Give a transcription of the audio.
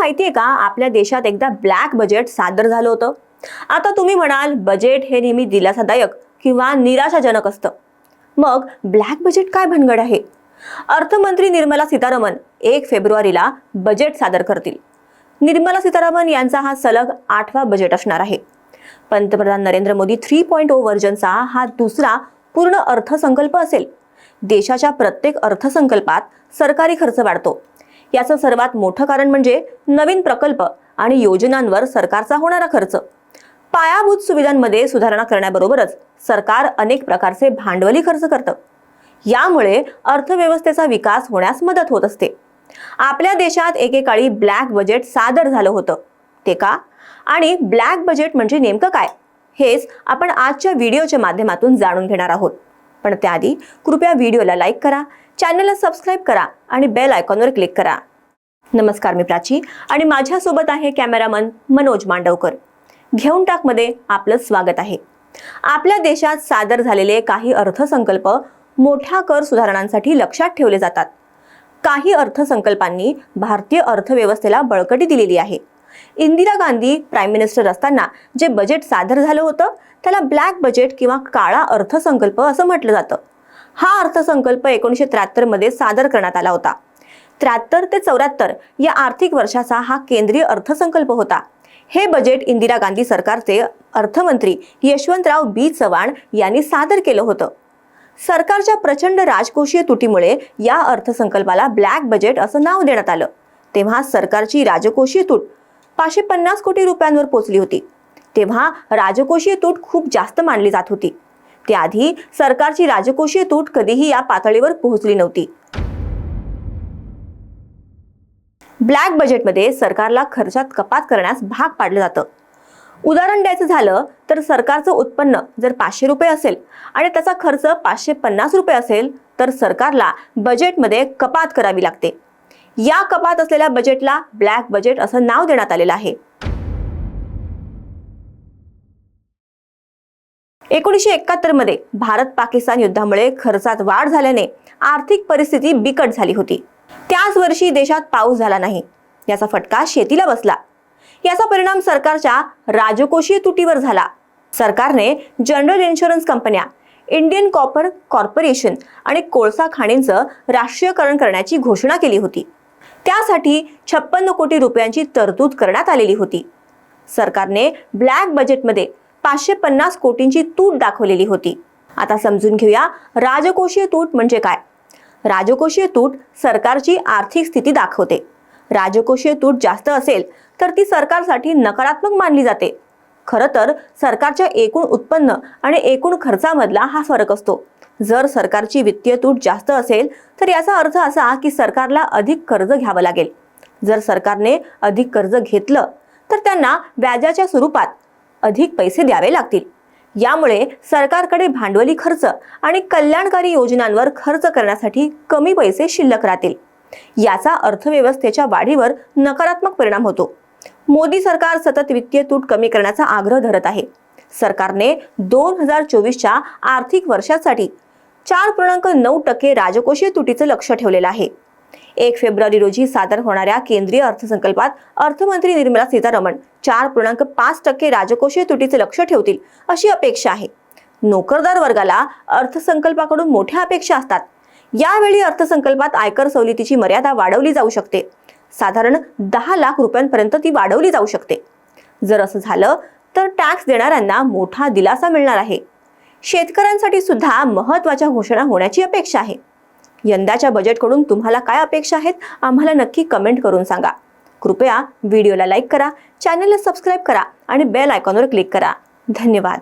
माहितीये का? आपल्या देशात एकदा ब्लॅक बजेट सादर झालं होतं. आता तुम्ही म्हणाल बजेट हे नेहमी दिलासादायक किंवा निराशाजनक असतं. मग ब्लॅक बजेट काय भनगड आहे? अर्थमंत्री निर्मला सीतारामन एक फेब्रुवारीला बजेट सादर करतील. निर्मला सीतारामन यांचा हा सलग आठवा बजेट असणार आहे. पंतप्रधान Narendra Modi three point O व्हर्जनचा हा दुसरा पूर्ण अर्थसंकल्प असेल. देशाच्या प्रत्येक अर्थसंकल्पात सरकारी खर्च वाढतो. याचं सर्वात मोठं कारण म्हणजे नवीन प्रकल्प आणि योजनांवर सरकारचा होणारा खर्च. पायाभूत सुविधांमध्ये सुधारणा करण्याबरोबरच सरकार अनेक प्रकारचे भांडवली खर्च करतं. यामुळे अर्थव्यवस्थेचा विकास होण्यास मदत होत असते. आपल्या देशात एकेकाळी ब्लॅक बजेट सादर झालं होतं. ते का? आणि ब्लॅक बजेट म्हणजे नेमकं काय? हेच आपण आजच्या व्हिडिओच्या माध्यमातून जाणून घेणार आहोत. पण त्याआधी कृपया व्हिडिओला लाईक करा चॅनलला सबस्क्राईब करा आणि बेल आयकॉनवर क्लिक करा. नमस्कार मी प्राची आणि माझ्यासोबत आहे कॅमेरामन मनोज मांडवकर. घेऊन टाकमध्ये आपलं स्वागत आहे. आपल्या देशात सादर झालेले काही अर्थसंकल्प मोठ्या कर सुधारणांसाठी लक्षात ठेवले जातात. काही अर्थसंकल्पांनी भारतीय अर्थव्यवस्थेला बळकटी दिलेली आहे. इंदिरा गांधी प्राईम मिनिस्टर असताना जे बजेट सादर झालं होतं त्याला ब्लॅक बजेट किंवा काळा अर्थसंकल्प असं म्हटलं जातं. हा अर्थसंकल्प एकोणीसशे त्र्याहत्तरमध्ये सादर करण्यात आला होता. त्र्याहत्तर ते चौऱ्याहत्तर या आर्थिक वर्षाचा हा केंद्रीय अर्थसंकल्प होता. हे बजेट इंदिरा गांधी सरकारचे अर्थमंत्री यशवंतराव बी. चव्हाण यांनी सादर केलं होतं. सरकारच्या प्रचंड राजकोषीय तुटीमुळे या अर्थसंकल्पाला ब्लॅक बजेट असं नाव देण्यात आलं. तेव्हा सरकारची राजकोषीय तूट पाचशे पन्नास कोटी रुपयांवर पोचली होती. तेव्हा राजकोषीय तूट खूप जास्त मानली जात होती. त्याआधी सरकारची राजकोषीय तूट कधीही या पातळीवर पोहोचली नव्हती. ब्लॅक बजेटमध्ये सरकारला खर्चात कपात करण्यास भाग पाडलं जातं. उदाहरण द्यायचं झालं तर सरकारचं उत्पन्न जर पाचशे रुपये असेल आणि त्याचा खर्च पाचशे पन्नास रुपये असेल तर सरकारला बजेटमध्ये कपात करावी लागते. या कपात असलेल्या बजेटला ब्लॅक बजेट असं नाव देण्यात आलेलं आहे. एकोणीसशे एकाहत्तरमध्ये भारत पाकिस्तान युद्धामुळे खर्चात वाढ झाल्याने आर्थिक परिस्थिती बिकट झाली होती. त्याच वर्षी देशात पाऊस झाला नाही. याचा फटका शेतीला बसला. याचा परिणाम सरकारच्या राजकोषीय तुटीवर झाला. सरकारने जनरल इन्शुरन्स कंपन्या इंडियन कॉपर कॉर्पोरेशन आणि कोळसा खाणींचं राष्ट्रीयकरण करण्याची घोषणा केली होती. त्यासाठी छप्पन्न कोटी रुपयांची तरतूद करण्यात आलेली होती. सरकारने ब्लॅक बजेटमध्ये पाचशे पन्नास कोटींची तूट दाखवलेली होती. आता समजून घेऊया राजकोषीय तूट म्हणजे काय? राजकोषीय तूट सरकारची आर्थिक स्थिती दाखवते. राजकोषीय तूट जास्त असेल तर ती सरकारसाठी नकारात्मक मानली जाते. खरं तर सरकारच्या एकूण उत्पन्न आणि एकूण खर्चामधला हा फरक असतो. जर सरकारची वित्तीय तूट जास्त असेल तर याचा अर्थ असा की सरकारला अधिक कर्ज घ्यावं लागेल. जर सरकारने अधिक कर्ज घेतलं तर त्यांना व्याजाच्या स्वरूपात अधिक पैसे द्यावे लागतील. यामुळे सरकारकडे भांडवली खर्च आणि कल्याणकारी योजनांवर खर्च करण्यासाठी कमी पैसे शिल्लक राहतील. याचा अर्थव्यवस्थेच्या वाढीवर नकारात्मक परिणाम होतो. मोदी सरकार सतत वित्तीय तूट कमी करण्याचा आग्रह धरत आहे. सरकारने दोन हजार चोवीसच्या आर्थिक वर्षासाठी चार पूर्णांक नऊ टक्के राजकोषीय तुटीचं लक्ष ठेवलेलं आहे. एक फेब्रुवारी रोजी सादर होणाऱ्या केंद्रीय अर्थसंकल्पात अर्थमंत्री निर्मला सीतारमण चार पूर्णांक पाच टक्के राजकोषीय तुटीचे लक्ष ठेवतील अशी अपेक्षा आहे. नोकरदार वर्गाला अर्थसंकल्पाकडून मोठ्या अपेक्षा असतात. यावेळी अर्थसंकल्पात आयकर सवलतीची मर्यादा वाढवली जाऊ शकते. साधारण दहा लाख रुपयांपर्यंत ती वाढवली जाऊ शकते. जर असं झालं तर टॅक्स देणाऱ्यांना मोठा दिलासा मिळणार आहे. शेतकऱ्यांसाठी सुद्धा महत्त्वाच्या घोषणा होण्याची अपेक्षा आहे. यंदाच्या बजेटकडून तुम्हाला काय अपेक्षा आहेत आम्हाला नक्की कमेंट करून सांगा. कृपया व्हिडिओला लाईक करा चॅनलला सबस्क्राईब करा आणि बेल आयकॉनवर क्लिक करा. धन्यवाद.